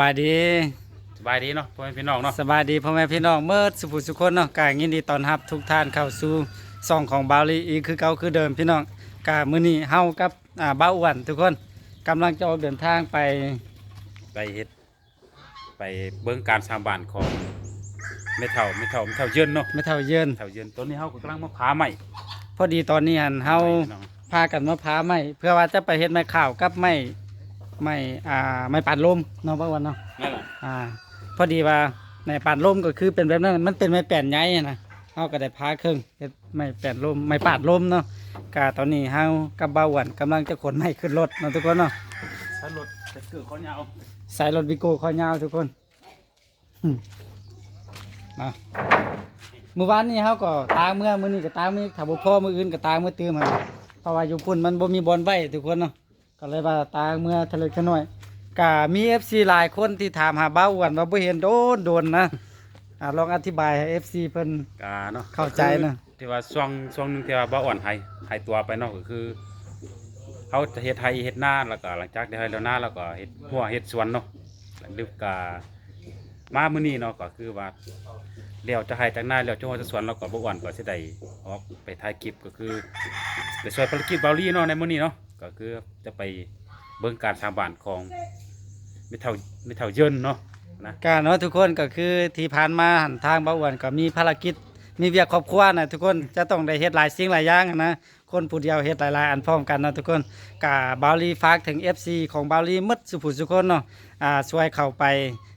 บายดีสบายดีเนาะพ่อแม่พี่น้องเนาะสบายดีพ่อแม่พี่น้องเมื่อสุภุสุคนเนาะกายินดีต้อนรับทุกท่านเข้าสู่ซ่องของบาวลีอีกคือเก่าคือเดิมพี่น้องกามื้อนี้เฮากับอ่าบ้าวอ้วนทุกคนกำลังจะออกเดินทางไปไปเฮ็ดไปเบิ่งการสร้างบ้านของแม่เฒ่าแม่เฒ่าแม่เฒ่าเยินเนาะไม่เท่าเยินแม่เฒ่าเยินตอนนี้เฮาก็กำลังมาพาใหม่พอดีตอนนี้หันเฮาพี่น้องพากันมาพาไม้เพื่อว่าจะไปเฮ็ดไม้ข่าวกับไม้ ไม้อ่าไม้ปัดลมเนาะบ้าวอ้วนเนาะนั่นแหละอ่า พอดีว่าในปานลมก็คือเป็นแบบนั้นมันเป็นไม้แป่นใหญ่นะเฮาก็ได้พาเครื่องเฮ็ดไม้แป่นลมไม้ปาดลมเนาะกาตอนนี้เฮากับบ่าวอ้วนกำลังจะขนไม้ขึ้นรถเนาะทุกคนเนาะสรถจะเกิดเขายาวสายรถวิโก้ข้อยาวทุกคนอืมมาเมื่อวานนี้เฮาก็ตามเมื่อมื้อนี้ก็ตามมื้อถ้าบ่พอมื้ออื่นก็ตามมื้อตื่มหั่นเพราะว่าอยู่พุ่นมันบ่มีบอลไว้ทุกคนเนาะ ก็เลยว่าตาเมื่อทะเลขน้อยก็มี FC หลายคนที่ถามหาบ้าอ้วนว่าบ่เห็นโดนโดนนะอ่าลองอธิบายให้ FC เพิ่น กาเนาะเข้าใจนะที่ว่าช่วงช่วงหนึงที่ว่าบ่อ่อนหายหายตัวไปเนาะก็คือเขาจะเฮ็ดไทยเฮ็ดนาแล้วก็หลังจากได้ให้แล้วนาแล้วก็เฮ็ดหัวเฮ็ดสวนเนาะแล้วลึกามามื้อนี้เนาะก็คือว่าเลี้ยวจะให้จากหน้าแล้วจังหวัดสวนเราก็บ่อ่อนก็สิได้ออกไปถ่ายคลิปก็คือไปช่วยภารกิจเบาลี่เนาะในมื้อนี้เนาะ ก็คือจะไปเบิ่งการสร้างบ้านของมิเท่ามิเท่าเยินเนาะนะก็เนาะทุกคนก็คือที่ผ่านมาหันทางบ้าวอ้วนก็มีภารกิจมีเวียกครอบครัวนะทุกคนจะต้องได้เฮ็ดหลายสิ่งหลายอย่างนะคนผู้เดียวเฮ็ดหลายๆอันพร้อมกันนะทุกคนกาบาวลีฝากถึง FC ของบาวลีมดสุภุสุคนเนาะอ่าช่วยเข้าไป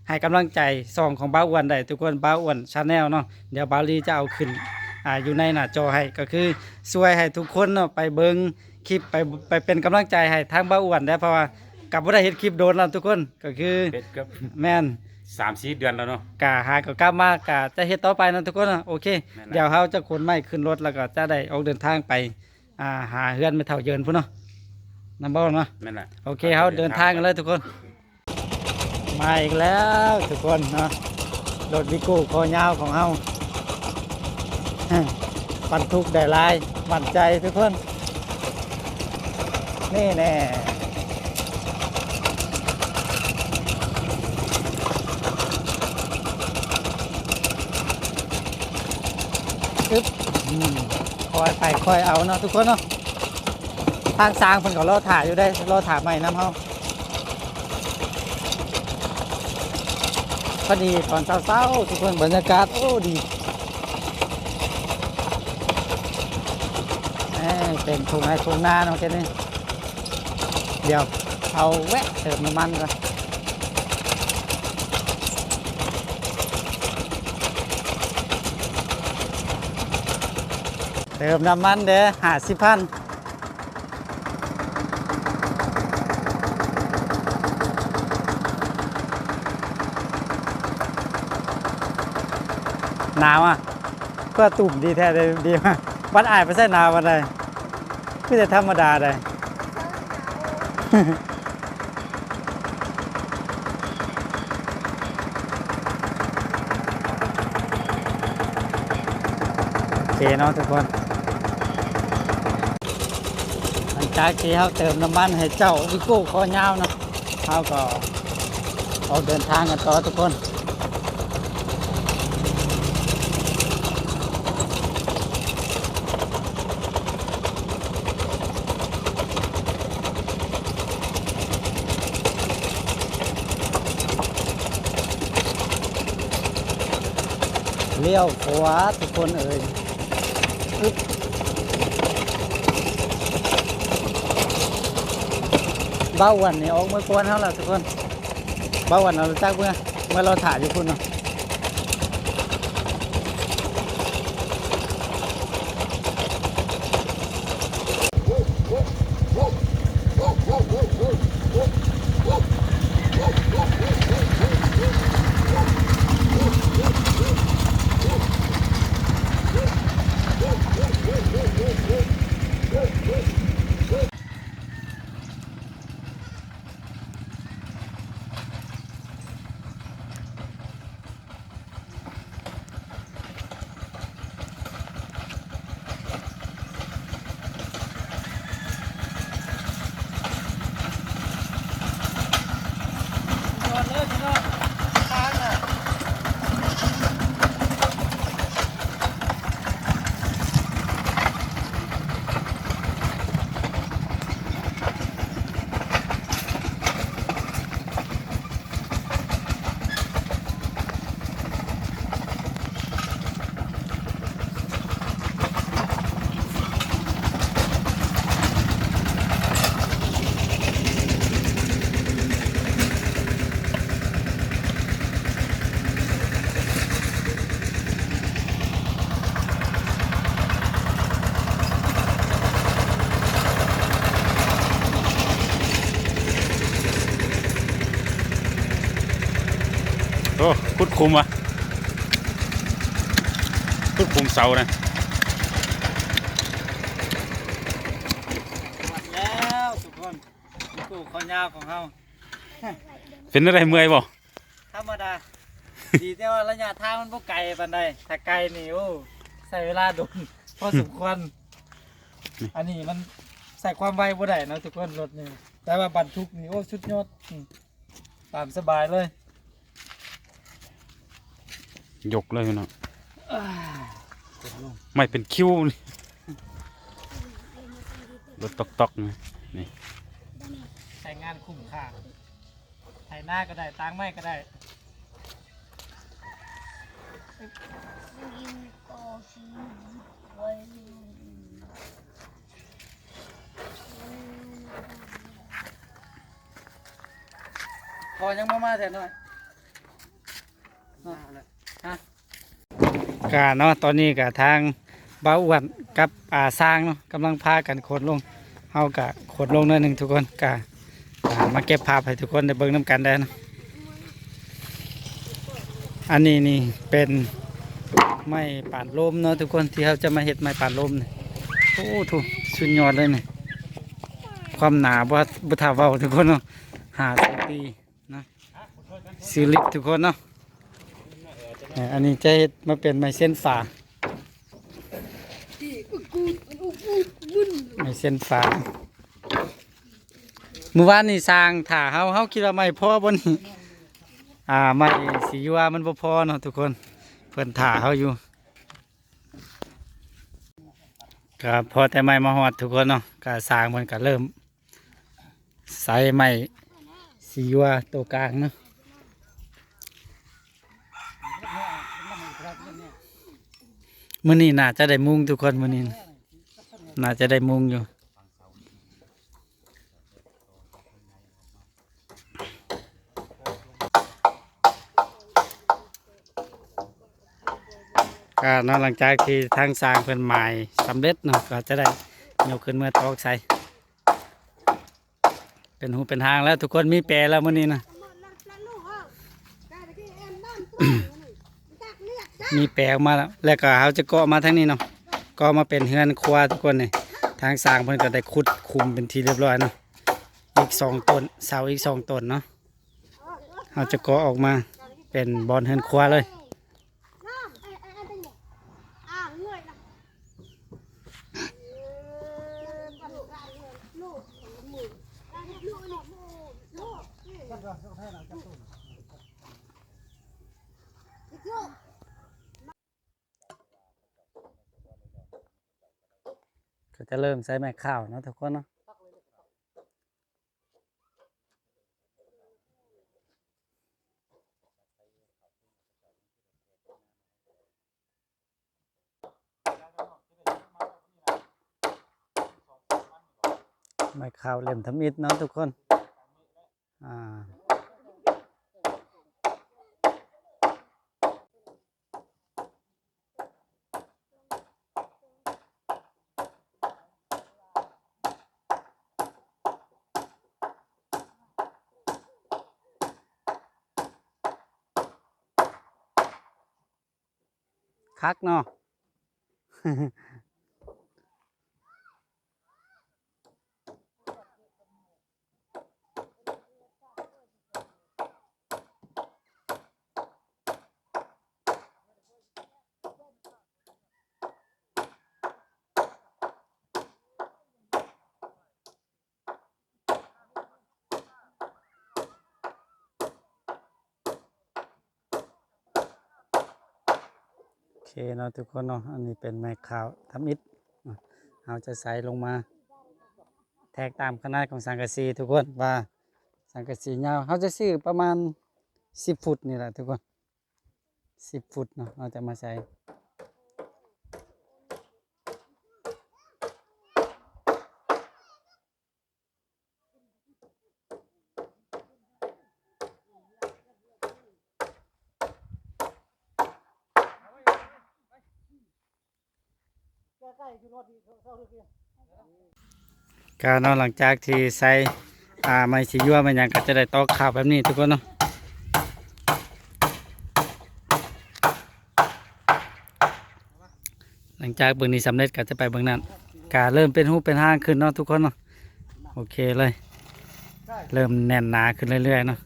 ให้กำลังใจซองของบ้าอ้วนได้ทุกคนบ้าอ้วนชาแนลเนาะเดี๋ยวบาวลีจะเอาขึ้นอ่าอยู่ในหน้าจอให้ก็คือช่วยให้ทุกคนเนาะไปเบิ่ง คลิปไปไปเป็นกำลังใจให้ทางบ้าวอ้วนได้เพราะว่ากับบ่ได้เฮ็ดคลิปโดนแล้วทุกคนก็คือ เฮ็ดเกือบแม่น3-4เดือนแล้วเนาะ กะหาก็กลับมากะจะเฮ็ดต่อไปนะทุกคนนะโอเค แม่นแล้วเดี๋ยวเราจะขนไม้ขึ้นรถแล้วก็จะได้ออกเดินทางไปอ่าหาเฮือนไม่เท่าเยินพุ่นเนาะน้ำบ่เนาะ นั่นแหละ โอเคเขาเดินทางกันเลยทุกคน มาอีกแล้วทุกคนเนาะรถวิโก้คอยาวของเฮา บรรทุกได้หลายมั่นใจทุกคน นี่แน่อึ๊บอืมคอยไปคอยเอาเนาะทุกคนเนาะทางสร้างเพิ่นก็รอถ่ายอยู่ได้รอถ่ายใหม่น้ำเฮาพอดีตอนเช้าๆทุกคนบรรยากาศโอ้ดีเอ้ยเป็นทุ่งไร่ทุ่งนาเนาะแค่นี้ เดี๋ยวเอาแวะเติมน้ำมันก่อนเติมน้ำมันเด้อหาสิพันหนาวอะก็ตุ่มดีแท้เลยดีมากวันอายไปใส่หนาววันใดคือจะธรรมดาเลย โอเคเนาะทุกคนหลังจากที่เขาเติมน้ำมันให้เจ้าวิโก้คอยาวเนาะเขาก็ออกเดินทางกันต่อทุกคน เลี้ยวขวาทุกคนเอ่ยอึ๊บเบ้าวันนี่ออกเมื่อกวนเท่าไหร่ทุกคนเบ้าวันเราจักเมื่อเมื่อเราถ่ายอยู่คุณเนาะ คุมวะพุดคุมเสานะแล้วทุกคนกูขอยาวของเฮาเป็นอะไรเมื่อยบ่ธรรมดา ดีแต่ว่าระยะทางมันบ่ไกลปานใดถ้าไกลนี่โอ้ใช้เวลาโดนพอสมควร อันนี้มันใส่ความไวบ่ได้นะทุกคนรถนี่แต่ว่าบรรทุกนี่โอ้สุดยอดตามสบายเลย ยกเลยพี่น้องไม่เป็นคิวนี่รถตอกตอกๆนี่ใช้งานคุ้มค่าไถหน้าก็ได้ตางไม้ก็ได้พอยังมามาแถวหน่อยฮะ กาเนาะตอนนี้กับทางบ้าอ้วนกับอาสร้างเนาะกำลังพากันขนลงเฮากะขนลงหนิดหนึ่งทุกคนกะอ่ามาเก็บภาพให้ทุกคนได้เบิ่งน้ำกันได้นะอันนี้นี่เป็นไม้ป่านลมเนาะทุกคนที่เขาจะมาเห็ดไม้ป่านลมเนี่ยโอ้ถูกสุดยอดเลยเนี่ยความหนาบ่บ่ทาเว้าทุกคนเนาะหาสิบปีนะซิลิปทุกคนเนาะ อันนี้จะเฮ็ดมาเป็นไม้เส้นฝาไม้เส้นฝาเมื่อวานนี่สร้างถ่าเฮาเฮาคิดว่าไม่พอบนอ่าไม้สีว่ามันบ่พอเนาะทุกคนเพิ่นถ่าเฮาอยู่ก็พอแต่ไม้มาฮอดทุกคนเนาะก็สร้างมันก็เริ่มใส่ไม้สีว่าตัวกลางเนาะ มื่อนี้น่าจะได้มุงทุกคนมื่อนี้น่าจะได้มุงอยู่ก็เนอกหลังจากที่ทางสร้างเพิ่นหมายสำเร็จเนาะก็จะได้ยกขึ้นเมื่อตอกใส่เป็นหูเป็นหางแล้วทุกคนมีแปรแล้วมื่อนี้นะ มีแปลออกมาแล้วแล้วก็เขาจะเกาะมาทั้งนี้เนาะก็มาเป็นเฮือนครัวทุกคนนี่ทางสร้างเพิ่นก็ได้ขุดคุมเป็นทีเรียบร้อยเนาะอีกสองต้นเสาอีกสองต้นเนาะเขาจะเกาะออกมาเป็นบอลเฮือนครัวเลย ก็จะเริ่มใช้ไม้ข้าวเนาะทุกคนเนาะไม้ข้าวเล่มทำอิฐเนาะทุกคน คักเนาะ เคเนาะทุกคนเนาะอันนี้เป็นไม้ขาวทำอิฐเนาะเราจะใส่ลงมา แทกตามขนาดของสังกะสีทุกคนว่าสังกะสียาวเขาจะซื้อประมาณสิบฟุตนี่แหละทุกคนสิบฟุตเนาะเราจะมาใส่ กล้อารื่อกนหลังจากที่ใส่อ่าไม้สียั่วมันยังก็จะได้ตอกข้าวแบบนี้ทุกคนเนาะหลังจากเบื้องนี้สำเร็จก็จะไปเบื้องนั้นกาเริ่มเป็นหูเป็นห้างขึ้นเนาะทุกคนเนาะโอเคเลย เริ่มแน่นหนาขึ้นเรื่อยๆเนาะ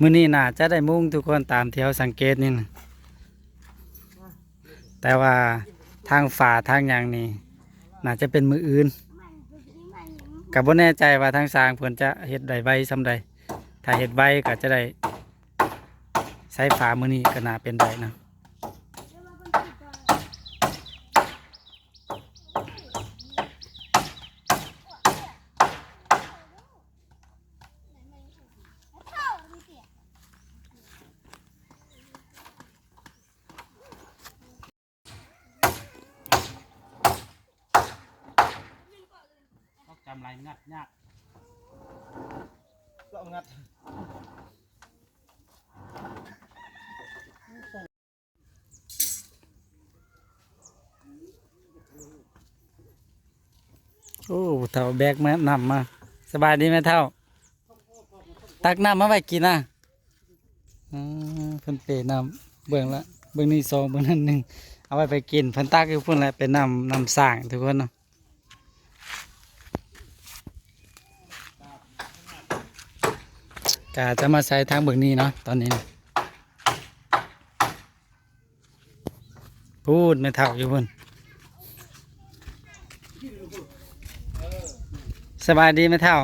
มื้อนี้น่าจะได้มุ่งทุกคนตามที่เราสังเกตนี่นะ แต่ว่าทางฝาทางอย่างนี้น่าจะเป็นมืออื่นกับว่แน่ใจว่าทางสร้างเพิ่นจะเห็ดใดใบซ้ำใดถ้าเห็ดใบก็จะได้ใช้ฝามือนี้ก็น่าเป็นได้นะำไรงัดยากก็งัดโอ้เท่าแบกมานำมา สบายดีไหมเท่า ตักน้ำมาไว้กินนะอืมเพิ่นเปน้ำเบื้องละเบื้องนี้สองเบื้องนั้นหนึ่งเอาไว้ไปกินเพิ่นตักอยู่พุ่นแหละเป็นน้ำน้ำสร้างทุกคนเนาะ กาจะมาใช้ทางเบื้องนี้เนาะตอนนี้นะพูดไม่เท่าอยู่พุ่นสบายดีไหมเท่า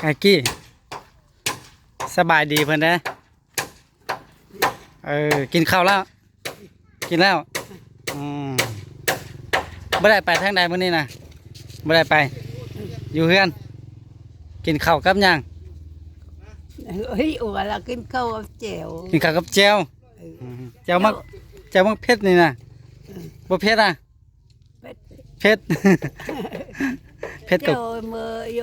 ไกกี้ สบายดีเพื่อนนะเออ กินข้าวแล้ว กินแล้ว อืมไม่ได้ไปทางใดมื้อนี้นะไม่ได้ไป อยู่เฮือน กินข้าวกับยัง เฮ้ยอัวเรากินข้าวกับแจ่วกินข้าวกับแจ่วอืมแจ่วมักแจ่วมักเผ็ดนี่นะบ่เผ็ดอะเป็ดเผ็ดเผ็ดกับแจ่วมือโย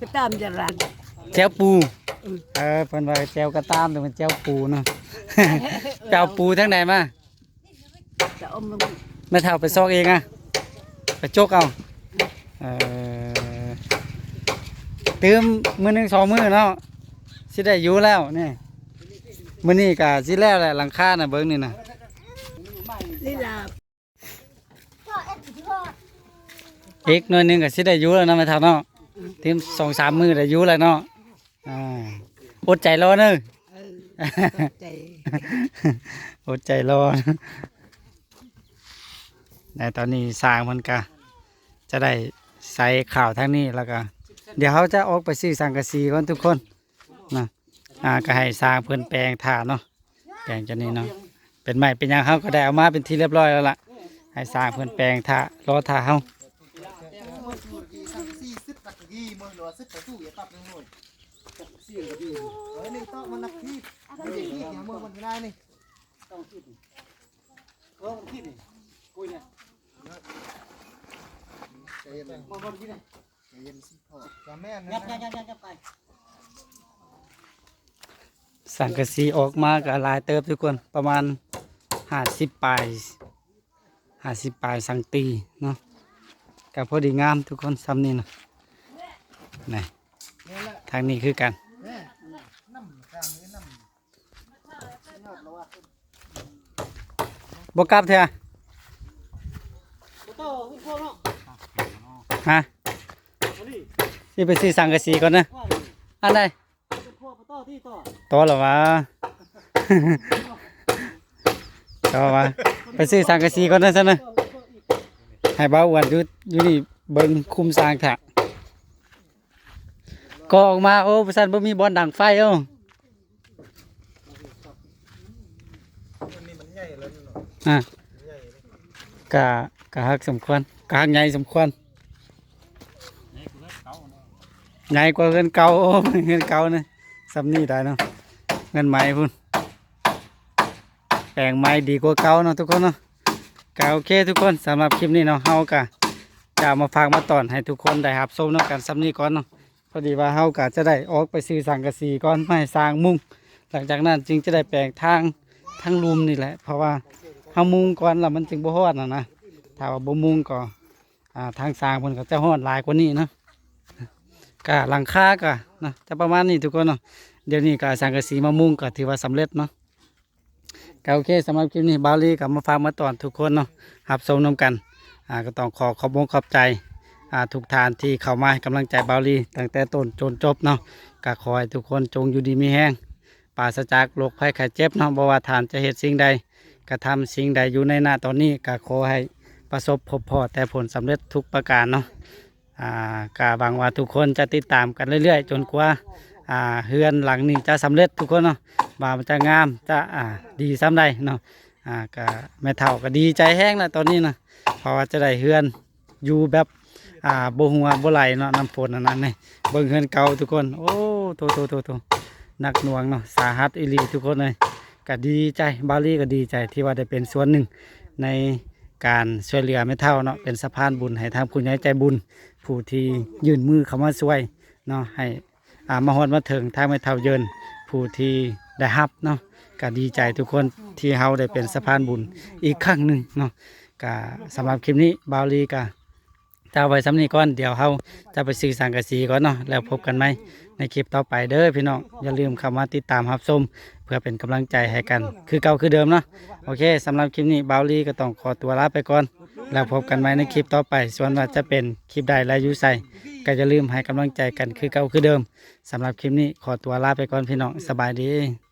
ก็ตามจรันแจ่วปูอืมเออเพิ่นว่าแจ่วกระตามแต่มันแจ่วปูเนาะแจ่วปูทั้งใดมาจะเอามันไม่เท่าไปซอกเองอะไปจกเอาเออ ตืมมือหนึ่งสองมือเนาะสิได้อยู่แล้วนี่มือนี่กะสิแล้วแหละหลังคาน่ะเบิ้งนี่นะลีลาอีกหน่อยหนึงกะสิได้อยู่แล้วเนาะไม่เท่าเนาะตืมสองสามมือได้อยู่แล้วเนาะอ่าอดใจรอเนอะเออใจอดใจรอในตอนนี้สร้างมันกะจะได้ใส่ข่าวทางนี้แล้วก็ เดี๋ยวเขาจะออกไปซื้อสังกะสีก่อนทุกคนนะอ่าก็ให้สร้างเพิ่นแปลงถ่าเนาะแปลงจะนี้เนาะเป็นไม้เป็นยังเขาก็ได้เอามาเป็นที่เรียบร้อยแล้วล่ะ ให้สร้างเพิ่นแปลงถ่ารอถ่าเฮาสี่ สิบตะกี้มือหลัวสิบตะตู้อย่าตับเลยหน่อยสี่ตะกี้เฮ้ยนี่ต้องมันนักที่ที่ที่อย่างมือมันได้นี่ต้องที่เออที่นี่กุยเนี่ยใจเย็นเลยมาบนที่นี่ใจเย็นสิพ่อจะแม่นยับยับยับยับไปสังกะสีออกมาก็หลายเติบทุกคนประมาณ50ปลาย50ปลายสังตีเนาะก็พอดีงามทุกคนซ้ำนี่เนาะนี่นี่แหละทางนี้คือกัน แม่น้ำกลางนี่น้ำยอดแล้วว่าบกลับเถอะโต้พี่พ่อเนาะฮะ สิไปซื้อสังกะสีก่อนนะอันใดพ่อโต้ที่ต่อหรอวะต่อวะไปซื้อสังกะสีก่อนนะซะนะให้บ้าวอ้วนอยู่อยู่นี่เบิ่งคุมสางถะก็ออกมาโอ้ประสันบ่มีบอลดังไฟเอ้าอะกะกะฮักสมควรกะฮักใหญ่สมควร ใหญ่กว่าเงินเก่าเงินเก่านะสำนี่ได้เนาะเงินใหม่พุ่นแปลงใหม่ดีกว่าเก่าเนาะทุกคนเนาะกะโอเคทุกคนสำหรับคลิปนี้เนาะเฮากะจะมาฝากมาตอนให้ทุกคนได้รับชมเนาะกันสำนี้ก่อนเนาะพอดีว่าเฮากะจะได้ออกไปซื้อสังกะสีก่อนไม่สร้างมุงหลังจากนั้นจึงจะได้แปลงทางทางลุมนี่แหละ เพราะว่าเฮามุงก่อนแล้วมันจึงบ่ฮอดนะนะถ้าว่าบ่มุงก็อ่าทางสร้างเพิ่นก็จะฮอดหลายกว่านี้เนาะ กะหลังคาก็นะจะประมาณนี้ทุกคนเนาะเดี๋ยวนี้ก็สังกะสีมามุงก็ถือว่าสำเร็จเนาะก็โอเคสำหรับคลิปนี้บาลีกับมาฟังมาตอนทุกคนเนาะรับชมนำกันอ่าก็ต้องขอขอบคุณขอบใจอ่าทุกทานที่เข้ามาให้กำลังใจบาลีตั้งแต่ต้นจนจบเนาะก็ขอให้ทุกคนจงอยู่ดีมีแห้งปราศจากโรคภัยไข้เจ็บเนาะบ่ว่าทานจะเหตุสิ่งใดกระทำสิ่งใดอยู่ในหน้าตอนนี้ก็ขอให้ประสบพบพอแต่ผลสำเร็จทุกประการเนาะ กาบางว่าทุกคนจะติดตามกันเรื่อยๆ จนกว่าอ่าเฮือนหลังนี้จะสำเร็จทุกคนเนาะว่ามันจะงามจะอ่าดีซ้ำใดเนาะอ่าก็แม่เฒ่าก็ดีใจแห้งแล้วตอนนี้นะเพราะว่าจะได้เฮือนอยู่แบบอ่าบ่หัวบ่ไหลเนาะน้ำฝนอันนั้นนี่เบิ่งเฮือนเก่าทุกคนโอ้โตโตโตโตหนักหน่วงเนาะสาหัสอีหลีทุกคนเลยก็ดีใจบาลีก็ดีใจที่ว่าได้เป็นส่วนหนึ่งในการช่วยเหลือแม่เฒ่าเนาะเป็นสะพานบุญให้ทางผู้ใหญ่ใจบุญ ผู้ที่ยื่นมือเข้ามาช่วยเนาะให้อ่ามาฮอดมาถึงทางแม่เฒ่าเยินผู้ที่ได้รับเนาะก็ดีใจทุกคนที่เฮาได้เป็นสะพานบุญอีกครั้งหนึ่งเนาะก็สำหรับคลิปนี้บาวลีก็จะเอาไว้สำนี้ก่อนเดี๋ยวเฮาจะไปซื้อสังกะสีก่อนเนาะแล้วพบกันไหมในคลิปต่อไปเด้อพี่น้องอย่าลืมเข้ามาติดตามรับชมเพื่อเป็นกำลังใจให้กัน คือเก่าคือเดิมเนาะโอเคสำหรับคลิปนี้บาวลีก็ต้องขอตัวลาไปก่อน แล้วพบกันไหมในคลิปต่อไป ส่วนว่าจะเป็นคลิปใดและยุใส่ก็จะลืมให้กำลังใจกันคือเก่าคือเดิมสำหรับคลิปนี้ขอตัวลาไปก่อนพี่น้องสบายดี